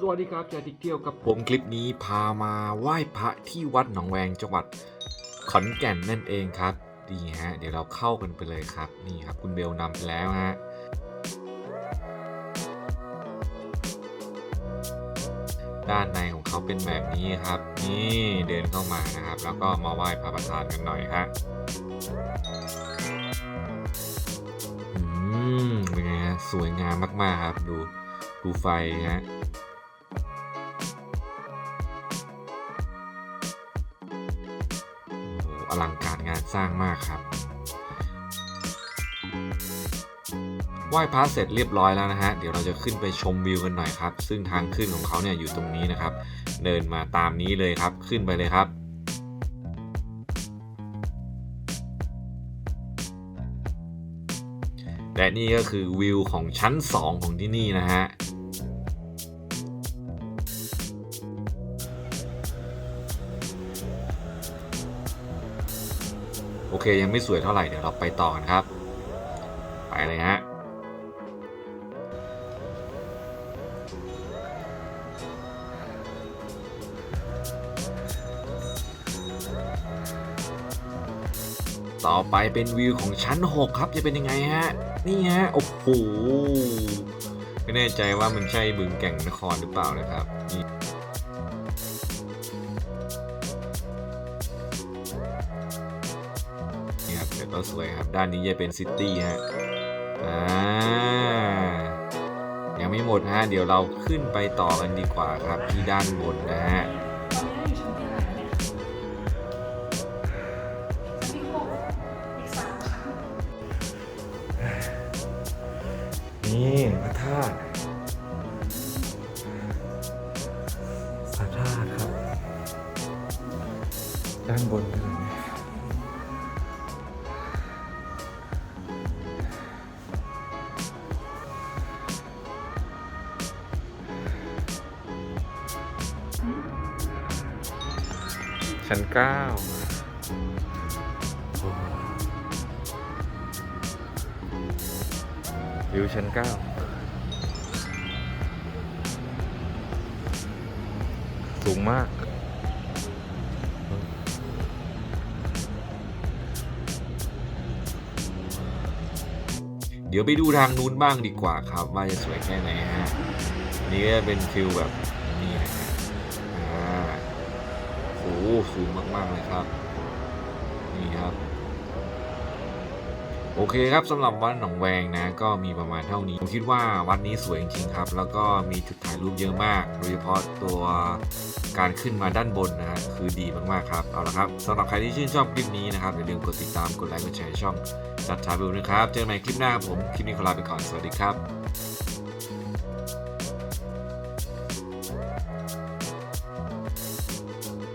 สวัสดีครับจะติกเที่ยวกับผมคลิปนี้พามาไหว้พระที่วัดหนองแวงจังหวัดขอนแก่นนั่นเองครับดีฮะ เดี๋ยวเราเข้ากันไปเลยครับ นี่ครับคุณเบลนำไปแล้วฮะด้านในของเขาเป็นแบบนี้ครับ นี่เดินเข้ามานะครับ แล้วก็มาไหว้พระประธานกันหน่อยฮะอืมเป็นไงฮะสวยงามมากๆครับ ดูดูไฟฮะ อลังการงานสร้างมากครับไหว้พระเสร็จเรียบร้อยแล้วนะฮะ เดี๋ยวเราจะขึ้นไปชมวิวกันหน่อยครับ ซึ่งทางขึ้นของเขาเนี่ยอยู่ตรงนี้นะครับ เดินมาตามนี้เลยครับ ขึ้นไปเลยครับ และนี่ก็คือวิวของชั้น 2 ของที่นี่นะฮะ โอเคยังไม่สวยเท่าไหร่เดี๋ยวเราไปต่อกันครับ ไปเลยฮะต่อไปเป็นวิวของชั้น 6 ครับจะเป็นยังไงฮะ นี่ฮะ โอ้โห ไม่แน่ใจว่ามันใช่บึงแก่งนครหรือเปล่านะครับนี่ เดี๋ยวก็สวยครับ ด้านนี้จะเป็นซิตี้ฮะ อ่า ยังไม่หมดฮะ เดี๋ยวเราขึ้นไปต่อกันดีกว่าครับที่ด้านบนนะฮะตอนนี้อยู่ชั้นที่เท่าไหร่เนี่ยชั้นที่หกอีกสามชั้นนี่พระธาตุพระธาตุครับ ด้านบนเป็นแบบนี้ ชั้นเก้าวิวชั้นเก้าสูงมากเดี๋ยวไปดูทางนู้นบ้างดีกว่าครับ ว่าจะสวยแค่ไหนฮะนนี่ก็เป็นฟิลแบบนี่นะ สูงมากๆเลยครับ นี่ครับ โอเคครับสำหรับวัดหนองแวงนะ ก็มีประมาณเท่านี้ ผมคิดว่าวัดนี้สวยจริงๆครับ แล้วก็มีจุดถ่ายรูปเยอะมาก โดยเฉพาะตัวการขึ้นมาด้านบนนะฮะคือดีมากๆครับ เอาละครับสำหรับใครที่ชื่นชอบคลิปนี้นะครับอย่าลืมกดติดตามกดไลค์กดแชร์ช่องจัดทาบิวนะครับ เจอกันใหม่คลิปหน้าครับผมคลิปนี้ขอลาไปก่อนสวัสดีครับ